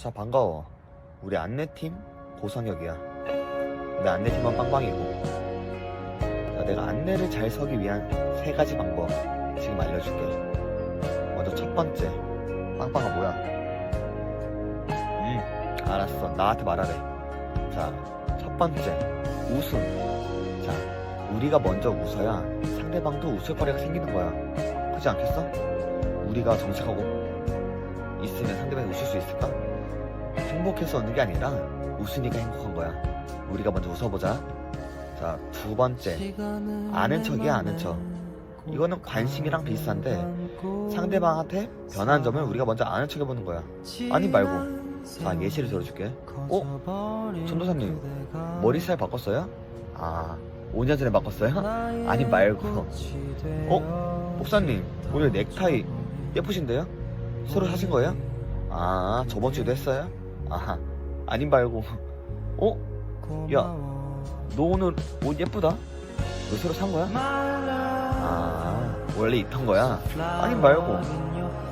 자 반가워. 우리 안내팀 고성혁이야. 내 안내팀은 빵빵이고. 자 내가 안내를 잘 서기 위한 세 가지 방법 지금 알려줄게. 먼저 첫 번째 빵빵아 뭐야? 음 알았어. 나한테 말하래. 자첫 번째 웃음. 자 우리가 먼저 웃어야 상대방도 웃을 거리가 생기는 거야. 그렇지 않겠어? 우리가 정색하고 있으면 상대방이 웃을 수 있을까? 행복해서 웃는 게 아니라 웃으니까 행복한 거야. 우리가 먼저 웃어보자. 자, 두 번째. 아는 척이야, 아는 척. 이거는 관심이랑 비슷한데 상대방한테 변한 점을 우리가 먼저 아는 척 해보는 거야. 아니 말고. 자, 예시를 들어줄게. 어? 전도사님, 머리살 바꿨어요? 아, 5년 전에 바꿨어요? 아니 말고. 어? 목사님, 오늘 넥타이 예쁘신데요? 새로 사신 거예요? 아, 저번 주에도 했어요? 아, 아님 말고. 어? 야, 너 오늘 옷 예쁘다? 너 새로 산 거야? 아, 원래 입던 거야? 아님 말고.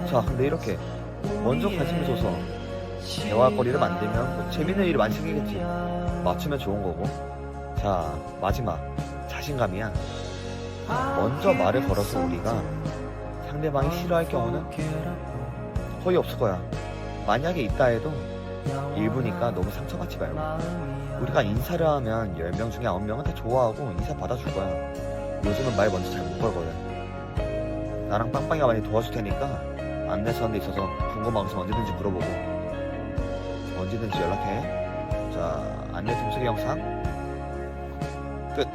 자, 근데 이렇게 먼저 관심을 줘서 대화거리를 만들면 뭐 재밌는 일이 많이 생기겠지. 맞추면 좋은 거고. 자, 마지막. 자신감이야. 먼저 말을 걸어서 우리가 상대방이 싫어할 경우는 거의 없을 거야. 만약에 있다 해도 일부니까 너무 상처받지 말고. 우리가 인사를 하면 10명 중에 9명은 다 좋아하고 인사 받아줄 거야. 요즘은 말 먼저 잘 못 걸거든. 나랑 빵빵이가 많이 도와줄 테니까 안내 사는 데 있어서 궁금한 것은 언제든지 물어보고 언제든지 연락해. 자, 안내팀 소개 영상 끝.